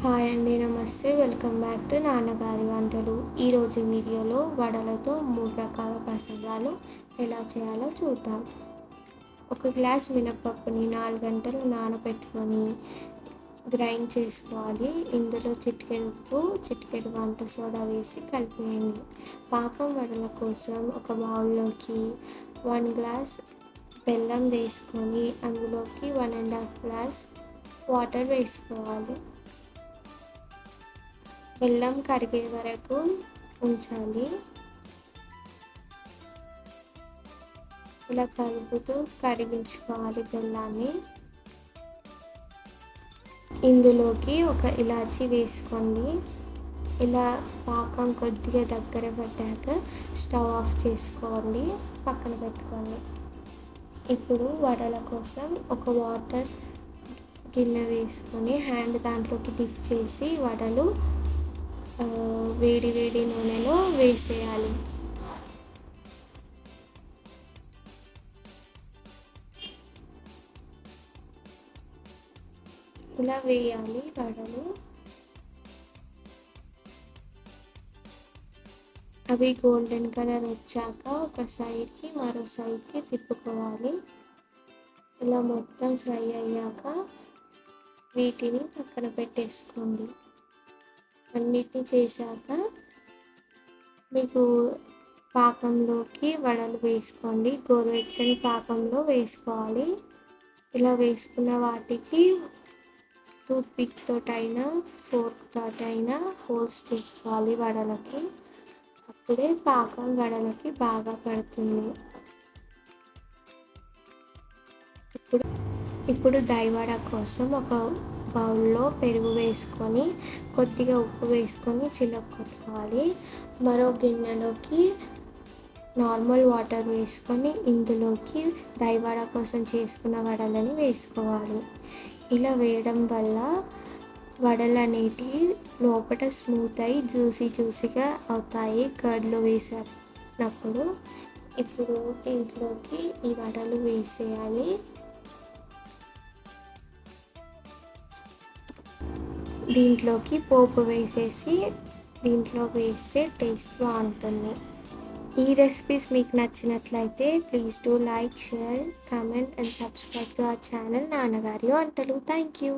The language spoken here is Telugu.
హాయ్ అండి నమస్తే. వెల్కమ్ బ్యాక్ టు నాన్నగారి వంటలు. ఈరోజు వీడియోలో వడలతో మూడు రకాల ప్రసాదాలు ఎలా చేయాలో చూద్దాం. ఒక గ్లాస్ మినపప్పుని నాలుగు గంటలు నానబెట్టుకొని గ్రైండ్ చేసుకోవాలి. ఇందులో చిటికెడు ఉప్పు చిటికెడు వంట సోడా వేసి కలిపేయండి. పాకం వడల కోసం ఒక బౌల్లోకి వన్ గ్లాస్ బెల్లం వేసుకొని అందులోకి one and half glass water వేసుకోవాలి. బెల్లం కరిగే వరకు ఉంచాలి. ఇలా కలుపుతూ కరిగించుకోవాలి బెల్లాన్ని. ఇందులోకి ఒక ఇలాచి వేసుకోండి. ఇలా పాకం కొద్దిగా దగ్గర పడ్డాక స్టవ్ ఆఫ్ చేసుకోండి. పక్కన పెట్టుకోండి. ఇప్పుడు వడల కోసం ఒక వాటర్ గిన్నె వేసుకొని హ్యాండ్ దాంట్లోకి డిప్ చేసి వడలు వేడి వేడి నూనెలో వేసేయాలి. ఇలా వేయాలి వడలు అవి గోల్డెన్ కలర్ వచ్చాక ఒక సైడ్కి మరో సైడ్కి తిప్పుకోవాలి. ఇలా మొత్తం ఫ్రై అయ్యాక వీటిని పక్కన పెట్టేసుకోండి. అన్నిటిని చేశాక మీకు పాకంలోకి వడలు వేసుకోండి. గోరువెచ్చని పాకంలో వేసుకోవాలి. ఇలా వేసుకున్న వాటికి టూత్పిక్ తోటైనా ఫోర్క్ తోటైనా హోల్స్ చేసుకోవాలి వడలకి. అప్పుడే పాకం వడలకి బాగా పడుతుంది. ఇప్పుడు ఇప్పుడు దైవడ కోసం ఒక బౌల్లో పెరుగు వేసుకొని కొద్దిగా ఉప్పు వేసుకొని చిలక కొట్టుకోవాలి మరో గిన్నెలోకి నార్మల్ వాటర్ వేసుకొని ఇందులోకి దైవాడ కోసం చేసుకున్న వడలని వేసుకోవాలి. ఇలా వేయడం వల్ల వడలు అనేటివి లోపల స్మూత్ అయి జ్యూసీ జ్యూసీగా అవుతాయి కర్డ్లో వేసినప్పుడు. ఇప్పుడు దీంట్లోకి ఈ వడలు వేసేయాలి. దీంట్లోకి పోపు వేసేసి దీంట్లో వేస్తే టేస్ట్ బాగుంటుంది. ఈ రెసిపీస్ మీకు నచ్చినట్లయితే please do like share comment and subscribe to our channel నాన్నగారి వంటలు. Thank you